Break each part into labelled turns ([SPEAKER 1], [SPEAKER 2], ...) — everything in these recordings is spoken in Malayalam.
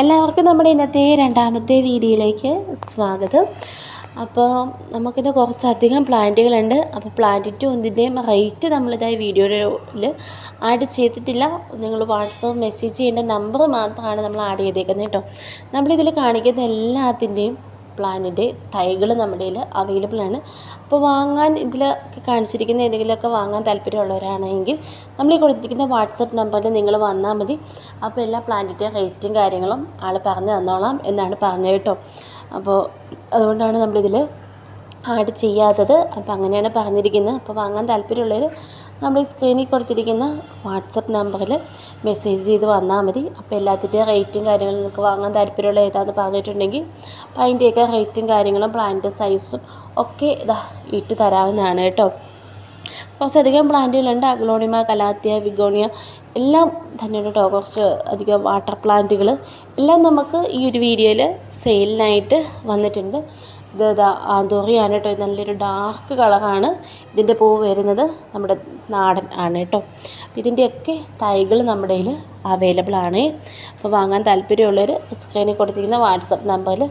[SPEAKER 1] എല്ലാവർക്കും നമ്മുടെ ഇന്നത്തെ രണ്ടാമത്തെ വീഡിയോയിലേക്ക് സ്വാഗതം. അപ്പോൾ നമുക്കിന്ന് കുറച്ചധികം പ്ലാന്റുകളുണ്ട്. അപ്പോൾ പ്ലാന്റിന്റെ ഒന്നിന്റെയും റേറ്റ് നമ്മളിതായി വീഡിയോയിൽ ആഡ് ചെയ്തിട്ടില്ല. നിങ്ങൾ വാട്സപ്പ് മെസ്സേജ് ചെയ്യേണ്ട നമ്പർ മാത്രമാണ് നമ്മൾ ആഡ് ചെയ്തേക്കുന്നത് കേട്ടോ. നമ്മളിതിൽ കാണിക്കുന്ന എല്ലാത്തിന്റെയും പ്ലാനിന്റെ തൈകൾ നമ്മുടെ കയ്യിൽ അവൈലബിൾ ആണ്. അപ്പോൾ വാങ്ങാൻ ഇതിൽ കാണിച്ചിരിക്കുന്ന ഏതെങ്കിലുമൊക്കെ വാങ്ങാൻ താല്പര്യമുള്ളവരാണെങ്കിൽ നമ്മൾ ഈ കൊടുത്തിരിക്കുന്ന വാട്സപ്പ് നമ്പറിൽ നിങ്ങൾ വന്നാൽ മതി. അപ്പോൾ എല്ലാ പ്ലാന്റിന്റെ റേറ്റും കാര്യങ്ങളും ആൾ പറഞ്ഞു തന്നോളാം എന്നാണ് പറഞ്ഞത് കേട്ടോ. അപ്പോൾ അതുകൊണ്ടാണ് നമ്മളിതിൽ ആഡ് ചെയ്യാത്തത്. അപ്പോൾ അങ്ങനെയാണ് പറഞ്ഞിരിക്കുന്നത്. അപ്പോൾ വാങ്ങാൻ താല്പര്യമുള്ളവർ നമ്മൾ ഈ സ്ക്രീനിൽ കൊടുത്തിരിക്കുന്ന വാട്സപ്പ് നമ്പറിൽ മെസ്സേജ് ചെയ്ത് വന്നാൽ മതി. അപ്പോൾ എല്ലാത്തിന്റെയും റേറ്റും കാര്യങ്ങളും നിങ്ങൾക്ക് വാങ്ങാൻ താല്പര്യമുള്ള ഏതാണെന്ന് പറഞ്ഞിട്ടുണ്ടെങ്കിൽ അപ്പോൾ അതിന്റെയൊക്കെ റേറ്റും കാര്യങ്ങളും പ്ലാന്റ് സൈസും ഒക്കെ ഇതാ ഇട്ട് തരാവുന്നതാണ് കേട്ടോ. കുറച്ചധികം പ്ലാന്റുകളുണ്ട് അഗ്ലോണിമ കലാത്തിയ വിഗോണിയ എല്ലാം തന്നെ കേട്ടോ കുറച്ച് അധികം വാട്ടർ പ്ലാന്റുകൾ എല്ലാം നമുക്ക് ഈ ഒരു വീഡിയോയിൽ സെയിലിനായിട്ട് വന്നിട്ടുണ്ട്. ഇത് ഇതാ ആന്തോറിയാണ് കേട്ടോ. ഇത് നല്ലൊരു ഡാർക്ക് കളറാണ് ഇതിന്റെ പൂവ് വരുന്നത് നമ്മുടെ നാടൻ ആണ് കേട്ടോ. ഇതിന്റെയൊക്കെ തൈകൾ നമ്മുടെ കയ്യിൽ അവൈലബിൾ ആണ്. അപ്പോൾ വാങ്ങാൻ താല്പര്യമുള്ളവർ സ്ക്രീനിൽ കൊടുത്തിരിക്കുന്ന വാട്സപ്പ് നമ്പറിൽ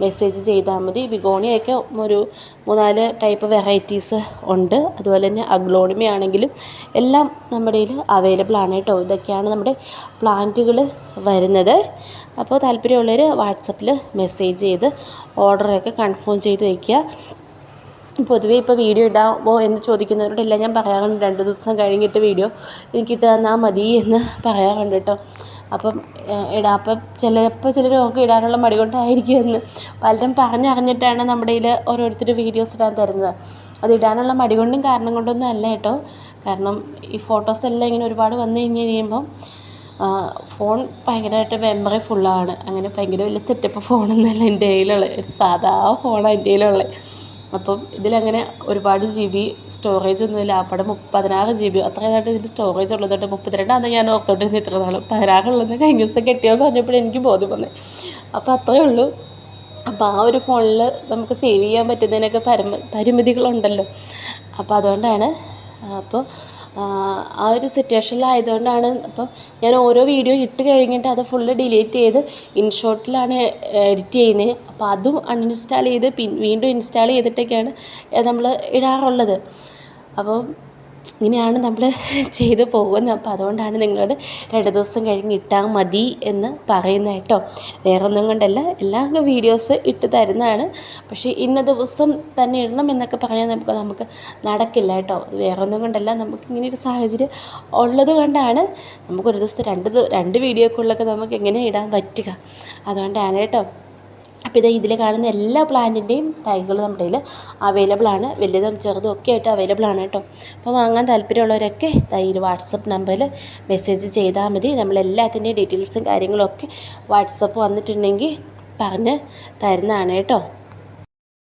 [SPEAKER 1] മെസ്സേജ് ചെയ്താൽ മതി. ബിഗോണിയൊക്കെ ഒരു മൂന്നാൽ ടൈപ്പ് വെറൈറ്റീസ് ഉണ്ട്. അതുപോലെ തന്നെ അഗ്ലോണിമ ആണെങ്കിലും എല്ലാം നമ്മുടെ കയ്യിൽ അവൈലബിൾ ആണ് കേട്ടോ. ഇതൊക്കെയാണ് നമ്മുടെ പ്ലാന്റുകൾ വരുന്നത്. അപ്പോൾ താല്പര്യമുള്ളവർ വാട്സപ്പിൽ മെസ്സേജ് ചെയ്ത് ഓർഡറൊക്കെ കൺഫേം ചെയ്ത് വയ്ക്കുക. പൊതുവേ ഇപ്പോൾ വീഡിയോ ഇടാമോ എന്ന് ചോദിക്കുന്നവരോടെല്ലാം ഞാൻ പറയാറുണ്ട്. രണ്ട് ദിവസം കഴിഞ്ഞിട്ട് വീഡിയോ എനിക്ക് തന്നാൽ മതി എന്ന് പറയാറുണ്ട് കേട്ടോ. അപ്പം ഇടാം. അപ്പം ചിലപ്പോൾ ചിലർ ഓർക്ക് ഇടാനുള്ള മടി കൊണ്ടായിരിക്കും എന്ന് പലരും പറഞ്ഞറിഞ്ഞിട്ടാണ് നമ്മുടെ ഇതിൽ ഓരോരുത്തർ വീഡിയോസ് ഇടാൻ തരുന്നത്. അത് ഇടാനുള്ള മടി കൊണ്ടും കാരണം കൊണ്ടൊന്നും അല്ല കേട്ടോ. കാരണം ഈ ഫോട്ടോസ് എല്ലാം ഇങ്ങനെ ഒരുപാട് വന്നു കഴിഞ്ഞ് കഴിയുമ്പം ഫോൺ ഭയങ്കരമായിട്ട് മെമ്മറി ഫുള്ളാണ് അങ്ങനെ ഭയങ്കര വലിയ സെറ്റപ്പ് ഫോണൊന്നുമല്ല എന്റെ കയ്യിലുള്ളത്. ഒരു സാധാ ഫോണാണ് എന്റെ കയ്യിലുള്ളത്. അപ്പം ഇതിലങ്ങനെ ഒരുപാട് ജി ബി സ്റ്റോറേജ് ഒന്നുമില്ല ആപ്പടെ പതിനാറ് ജി ബി അത്രയായിട്ട് ഇതിന്റെ സ്റ്റോറേജ് ഉള്ളതുകൊണ്ട് മുപ്പത്തിരണ്ടാണ് ഞാൻ ഓർത്തോണ്ടിരുന്നത് ഇത്ര നാളും. പതിനാറുള്ളത് കഴിഞ്ഞ ദിവസം കെട്ടിയെന്ന് പറഞ്ഞപ്പോൾ എനിക്ക് ബോധ്യം വന്നേ. അപ്പോൾ അത്രയേ ഉള്ളൂ. അപ്പോൾ ആ ഒരു ഫോണിൽ നമുക്ക് സേവ് ചെയ്യാൻ പറ്റുന്നതിനൊക്കെ പരമ പരിമിതികളുണ്ടല്ലോ. അപ്പോൾ അതുകൊണ്ടാണ് അപ്പോൾ ആ ഒരു സിറ്റുവേഷനിലായതുകൊണ്ടാണ് അപ്പം ഞാൻ ഓരോ വീഡിയോ ഇട്ട് കഴിഞ്ഞിട്ട് അത് ഫുള്ള് ഡിലീറ്റ് ചെയ്ത് ഇൻഷോട്ടിലാണ് എഡിറ്റ് ചെയ്യുന്നത് അപ്പോൾ അതും അൺഇൻസ്റ്റാൾ ചെയ്ത് വീണ്ടും ഇൻസ്റ്റാൾ ചെയ്തിട്ടൊക്കെയാണ് നമ്മൾ ഇടാറുള്ളത്. അപ്പോൾ ഇങ്ങനെയാണ് നമ്മൾ ചെയ്ത് പോകുന്നത്. അപ്പോൾ അതുകൊണ്ടാണ് നിങ്ങളോട് രണ്ട് ദിവസം കഴിഞ്ഞ് ഇട്ടാൽ മതി എന്ന് പറയുന്നത് കേട്ടോ. വേറൊന്നും കൊണ്ടല്ല എല്ലാ വീഡിയോസ് ഇട്ട് തരുന്നതാണ്. പക്ഷേ ഇന്ന ദിവസം തന്നെ ഇടണം എന്നൊക്കെ പറഞ്ഞാൽ നമുക്ക് നമുക്ക് നടക്കില്ല കേട്ടോ. വേറൊന്നും കൊണ്ടല്ല നമുക്ക് ഇങ്ങനെ ഒരു സാഹചര്യം ഉള്ളത് കൊണ്ടാണ് നമുക്കൊരു ദിവസം രണ്ട് രണ്ട് വീഡിയോക്കുള്ളൊക്കെ നമുക്ക് എങ്ങനെ ഇടാൻ പറ്റുക. അതുകൊണ്ടാണ് കേട്ടോ. അപ്പോൾ ഇത് ഇതിൽ കാണുന്ന എല്ലാ പ്ലാന്റിന്റെയും തൈകൾ നമ്മുടെ കയ്യിൽ അവൈലബിൾ ആണ്. വലുതും ചെറുതും ഒക്കെ ആയിട്ട് അവൈലബിൾ ആണ് കേട്ടോ. അപ്പോൾ വാങ്ങാൻ താല്പര്യമുള്ളവരൊക്കെ തൈയിൽ വാട്സപ്പ് നമ്പറിൽ മെസ്സേജ് ചെയ്താൽ മതി. നമ്മൾ എല്ലാത്തിന്റെയും ഡീറ്റെയിൽസും കാര്യങ്ങളും ഒക്കെ വാട്സപ്പ് വന്നിട്ടുണ്ടെങ്കിൽ പറഞ്ഞ് തരുന്നതാണ് കേട്ടോ.